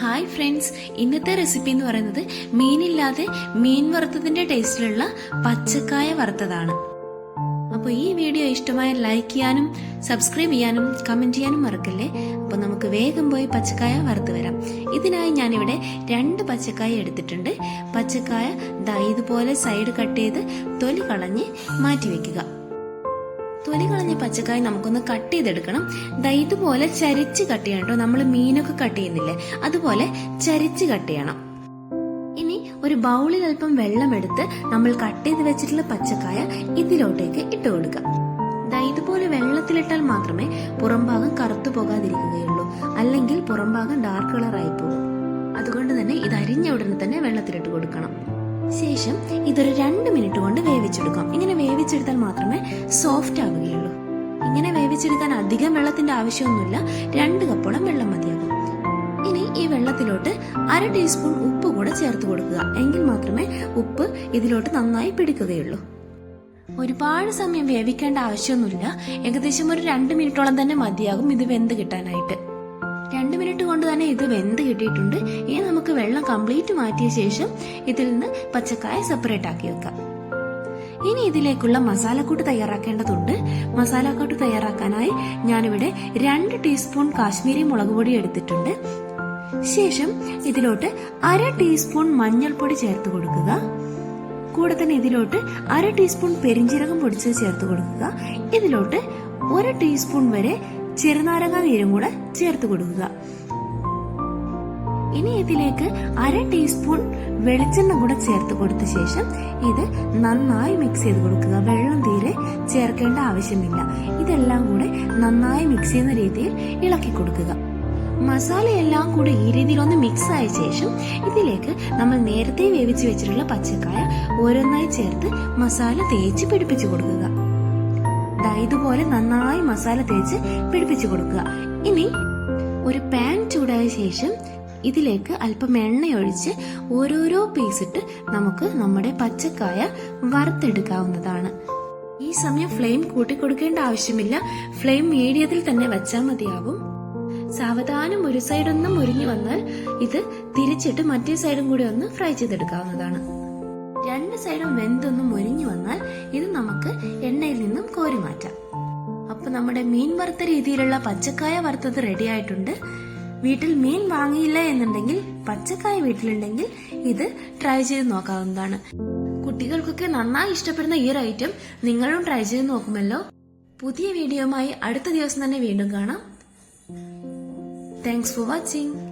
Hi friends ഇന്നത്തെ recipe എന്ന് പറയുന്നത് മീനില്ലാതെ മീൻ വറുത്തതിന്റെ ടേസ്റ്റിലുള്ള പച്ചക്കായ വറുത്തതാണ്. അപ്പോൾ ഈ വീഡിയോ ഇഷ്ടമായ ലൈക്ക് ചെയ്യാനും സബ്സ്ക്രൈബ് ചെയ്യാനും കമന്റ് ചെയ്യാനും മറക്കല്ലേ? അപ്പോൾ നമുക്ക് വേഗം പോയി പച്ചക്കായ വറുത്ത് വരാം. ഇതിനായി ഞാനിവിടെ രണ്ട് പച്ചക്കായ എടുത്തിട്ടുണ്ട്. പച്ചക്കായ ദാ ഇതുപോലെ സൈഡ് കട്ട് ചെയ്ത് തൊലി കളഞ്ഞ് മാറ്റി വെക്കുക. തൊലി കളഞ്ഞ പച്ചക്കായ നമുക്കൊന്ന് കട്ട് ചെയ്തെടുക്കണം. ദാ ഇതുപോലെ ചരിച്ച് കട്ട് ചെയ്യണം കേട്ടോ. നമ്മൾ മീനൊക്കെ കട്ട് ചെയ്യുന്നില്ലേ? അതുപോലെ ചരിച്ച് കട്ട് ചെയ്യണം. ഇനി ഒരു ബൗളിൽ അല്പം വെള്ളമെടുത്ത് നമ്മൾ കട്ട് ചെയ്ത് വെച്ചിട്ടുള്ള പച്ചക്കായ ഇതിലോട്ടേക്ക് ഇട്ട് കൊടുക്കാം. ഇതുപോലെ വെള്ളത്തിലിട്ടാൽ മാത്രമേ പുറംഭാഗം കറുത്തു പോകാതിരിക്കുകയുള്ളൂ. അല്ലെങ്കിൽ പുറംഭാഗം ഡാർക്ക് കളർ ആയി പോകും. അതുകൊണ്ട് തന്നെ ഇത് അരിഞ്ഞ ഉടനെ തന്നെ വെള്ളത്തിലിട്ട് കൊടുക്കണം. ശേഷം ഇതൊരു രണ്ട് മിനിറ്റ് കൊണ്ട് വേവിച്ചെടുക്കാം. ഇങ്ങനെ വേവിച്ചെടുത്താൽ മാത്രമേ സോഫ്റ്റ് ആവുകയുള്ളൂ. ഇങ്ങനെ അധികം വെള്ളത്തിന്റെ ആവശ്യമൊന്നുമില്ല. രണ്ട് കപ്പോളം വെള്ളം മതിയാകും. ഇനി ഈ വെള്ളത്തിലോട്ട് അര ടീസ്പൂൺ ഉപ്പ് കൂടെ ചേർത്ത് കൊടുക്കുക. എങ്കിൽ മാത്രമേ ഉപ്പ് ഇതിലോട്ട് നന്നായി പിടിക്കുകയുള്ളൂ. ഒരുപാട് സമയം വേവിക്കേണ്ട ആവശ്യമൊന്നുമില്ല. ഏകദേശം ഒരു രണ്ട് മിനിറ്റോളം തന്നെ മതിയാകും ഇത് വെന്ത് കിട്ടാനായിട്ട്. രണ്ട് മിനിറ്റ് കൊണ്ട് തന്നെ ഇത് വെന്ത് കിട്ടിയിട്ടുണ്ട്. ഇനി നമുക്ക് വെള്ളം കംപ്ലീറ്റ് മാറ്റിയ ശേഷം ഇതിൽ നിന്ന് പച്ചക്കായ സെപ്പറേറ്റ് ആക്കി വെക്കാം. ഇനി ഇതിലേക്കുള്ള മസാലക്കൂട്ട് തയ്യാറാക്കേണ്ടതുണ്ട്. മസാലക്കൂട്ട് തയ്യാറാക്കാനായി ഞാനിവിടെ രണ്ട് ടീസ്പൂൺ കാശ്മീരി മുളക് പൊടി എടുത്തിട്ടുണ്ട്. ശേഷം ഇതിലോട്ട് അര ടീസ്പൂൺ മഞ്ഞൾപ്പൊടി ചേർത്ത് കൊടുക്കുക. കൂടെ തന്നെ ഇതിലോട്ട് അര ടീസ്പൂൺ പെരിഞ്ചീരകം പൊടിച്ചത് ചേർത്ത് കൊടുക്കുക. ഇതിലോട്ട് ഒരു ടീസ്പൂൺ വരെ ചെറുനാരങ്ങ നീരും കൂടെ ചേർത്ത് കൊടുക്കുക. ഇനി ഇതിലേക്ക് അര ടീസ്പൂൺ വെളിച്ചെണ്ണ കൂടെ ചേർത്ത് കൊടുത്ത ശേഷം ഇത് നന്നായി മിക്സ് ചെയ്ത് കൊടുക്കുക. വെള്ളം തീരെ ചേർക്കേണ്ട ആവശ്യമില്ല. ഇതെല്ലാം കൂടെ നന്നായി മിക്സ് ചെയ്യുന്ന രീതിയിൽ ഇളക്കി കൊടുക്കുക. മസാലയെല്ലാം കൂടെ ഈ രീതിയിൽ ഒന്ന് മിക്സ് ആയ ശേഷം ഇതിലേക്ക് നമ്മൾ നേരത്തെ വേവിച്ച് വെച്ചിട്ടുള്ള പച്ചക്കായ ഓരോന്നായി ചേർത്ത് മസാല തേച്ച് പിടിപ്പിച്ചു കൊടുക്കുക. ഇതുപോലെ നന്നായി മസാല തേച്ച് പിടിപ്പിച്ചു കൊടുക്കുക. ഇനി ഒരു പാൻ ചൂടായ ശേഷം ഇതിലേക്ക് അല്പം എണ്ണയൊഴിച്ച് ഓരോരോ പീസ് ഇട്ട് നമുക്ക് നമ്മുടെ പച്ചക്കായ വറുത്തെടുക്കാവുന്നതാണ്. ഈ സമയം ഫ്ലെയിം കൂട്ടിക്കൊടുക്കേണ്ട ആവശ്യമില്ല. ഫ്ലെയിം മീഡിയത്തിൽ തന്നെ വെച്ചാൽ മതിയാകും. സാവധാനം ഒരു സൈഡൊന്നും മുരിഞ്ഞു വന്നാൽ ഇത് തിരിച്ചിട്ട് മറ്റേ സൈഡും കൂടി ഒന്ന് ഫ്രൈ ചെയ്തെടുക്കാവുന്നതാണ്. രണ്ട് സൈഡും വെന്തൊന്നും മുരിഞ്ഞു വന്നാൽ ഇത് നമുക്ക് എണ്ണയിൽ നിന്നും കോരി മാറ്റാം. അപ്പൊ നമ്മുടെ മീൻ വറുത്ത രീതിയിലുള്ള പച്ചക്കായ വറുത്തത് റെഡി ആയിട്ടുണ്ട്. വീട്ടിൽ മീൻ വാങ്ങിയില്ല എന്നുണ്ടെങ്കിൽ പച്ചക്കായ വീട്ടിലുണ്ടെങ്കിൽ ഇത് ട്രൈ ചെയ്ത് നോക്കാവുന്നതാണ്. കുട്ടികൾക്കൊക്കെ നന്നായി ഇഷ്ടപ്പെടുന്ന ഈ ഒരു ഐറ്റം നിങ്ങളും ട്രൈ ചെയ്ത് നോക്കുമല്ലോ. പുതിയ വീഡിയോമായി അടുത്ത ദിവസം തന്നെ വീണ്ടും കാണാം. Thanks for watching